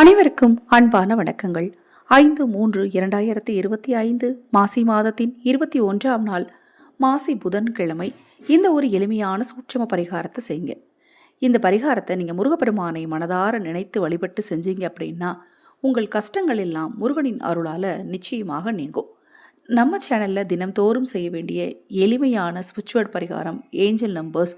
அனைவருக்கும் அன்பான வணக்கங்கள். ஐந்து மூன்று இரண்டாயிரத்தி இருபத்தி ஐந்து மாசி மாதத்தின் இருபத்தி ஒன்றாம் நாள் மாசி புதன்கிழமை. இந்த ஒரு எளிமையான சூட்சம பரிகாரத்தை செய்யுங்க. இந்த பரிகாரத்தை நீங்கள் முருகப்பெருமானை மனதார நினைத்து வழிபட்டு செஞ்சீங்க அப்படின்னா உங்கள் கஷ்டங்கள் எல்லாம் முருகனின் அருளால் நிச்சயமாக நீங்கும். நம்ம சேனலில் தினம்தோறும் செய்ய வேண்டிய எளிமையான ஸ்விட்ச்வேர்ட் பரிகாரம் ஏஞ்சல் நம்பர்ஸ்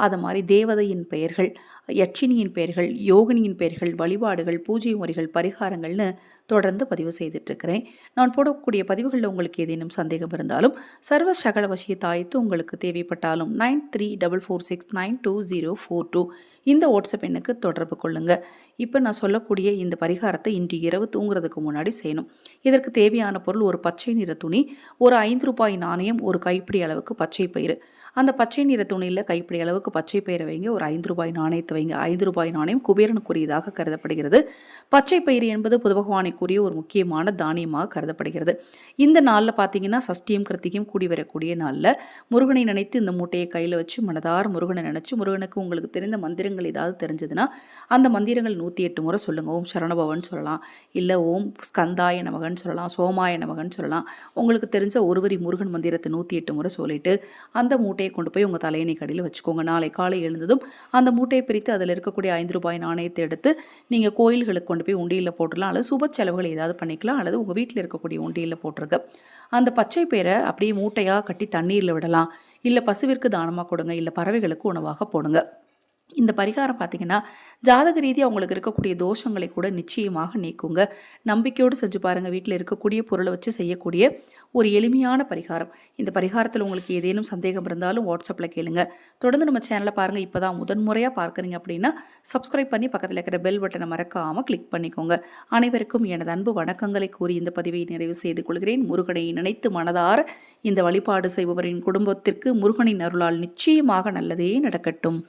அது மாதிரி தேவதையின் பெயர்கள் யட்சினியின் பெயர்கள் யோகினியின் பெயர்கள் வழிபாடுகள் பூஜை முறைகள் பரிகாரங்கள்னு தொடர்ந்து பதிவு செய்துட்ருக்கிறேன் நான் போடக்கூடிய பதிவுகளில் உங்களுக்கு ஏதேனும் சந்தேகம் இருந்தாலும் சர்வ சகல வசிய தாயத்து உங்களுக்கு தேவைப்பட்டாலும் nine three double four six nine two zero four two இந்த வாட்ஸ்அப் எண்ணுக்கு தொடர்பு கொள்ளுங்கள் இப்போ நான் சொல்லக்கூடிய இந்த பரிகாரத்தை இன்று இரவு தூங்குறதுக்கு முன்னாடி செய்யணும். இதற்கு தேவையான பொருள் ஒரு பச்சை நிற துணி ஒரு ஐந்து ரூபாய் நாணயம் ஒரு கைப்பிடி அளவுக்கு பச்சை பயிறு. அந்த பச்சை நிற துணியில் கைப்பிடி அளவுக்கு பச்சை பயிரை வைங்க. ஒரு ஐந்து ரூபாய் நாணயத்தை வைங்க. ஐந்து ரூபாய் நாணயம் குபேரனுக்குரியதாக கருதப்படுகிறது. பச்சை பயிறு என்பது புத பகவானுக்குரிய ஒரு முக்கியமான தானியமாக கருதப்படுகிறது. இந்த நாளில் பார்த்தீங்கன்னா சஷ்டியும் கிருத்திகையும் கூடி வரக்கூடிய நாளில் முருகனை நினைத்து இந்த மூட்டையை கையில் வச்சு மனதார முருகனை நினச்சி முருகனுக்கு உங்களுக்கு தெரிந்த மந்திரங்கள் ஏதாவது தெரிஞ்சதுன்னா அந்த மந்திரங்கள் நூற்றி எட்டு முறை சொல்லுங்கள் ஓம் சரணபவன் சொல்லலாம். இல்லை ஓம் ஸ்கந்தாய நமகன் சொல்லலாம். சோமாய நமகன் சொல்லலாம். உங்களுக்கு தெரிஞ்ச ஒருவரி முருகன் மந்திரத்தை நூற்றி எட்டு முறை சொல்லிட்டு அந்த மூட்டை மூட்டையை கொண்டு போய் உங்கள் தலையணை கடியில் வச்சுக்கோங்க. நாளை காலை எழுந்ததும் அந்த மூட்டையை பிரித்து அதில் இருக்கக்கூடிய ஐந்து ரூபாய் நாணயத்தை எடுத்து நீங்கள் கோயில்களுக்கு கொண்டு போய் உண்டியில் போட்டுடலாம். அல்லது சுப செலவுகள் ஏதாவது பண்ணிக்கலாம். அல்லது உங்கள் வீட்டில் இருக்கக்கூடிய உண்டியில் போட்டிருக்க அந்த பச்சை பேரை அப்படியே மூட்டையாக கட்டி தண்ணீரில் விடலாம். இல்லை பசுவிற்கு தானமாக கொடுங்க. இல்லை பறவைகளுக்கு உணவாக போடுங்க. இந்த பரிகாரம் பார்த்தீங்கன்னா ஜாதக ரீதியாக அவங்களுக்கு இருக்கக்கூடிய தோஷங்களை கூட நிச்சயமாக நீக்குங்க. நம்பிக்கையோடு செஞ்சு பாருங்கள் வீட்டில் இருக்கக்கூடிய பொருளை வச்சு செய்யக்கூடிய ஒரு எளிமையான பரிகாரம். இந்த பரிகாரத்தில் உங்களுக்கு ஏதேனும் சந்தேகம் இருந்தாலும் வாட்ஸ்அப்பில் கேளுங்க. தொடர்ந்து நம்ம சேனலை பாருங்கள் இப்போ தான் முதன்முறையாக பார்க்குறீங்க அப்படின்னா சப்ஸ்கிரைப் பண்ணி பக்கத்தில் இருக்கிற பெல் பட்டனை மறக்காமல் கிளிக் பண்ணிக்கோங்க. அனைவருக்கும் எனது அன்பு வணக்கங்களை கூறி இந்த பதிவை நிறைவு செய்து கொள்கிறேன். முருகனை நினைத்து மனதார இந்த வழிபாடு செய்பவரின் குடும்பத்திற்கு முருகனின் அருளால் நிச்சயமாக நல்லதே நடக்கட்டும்.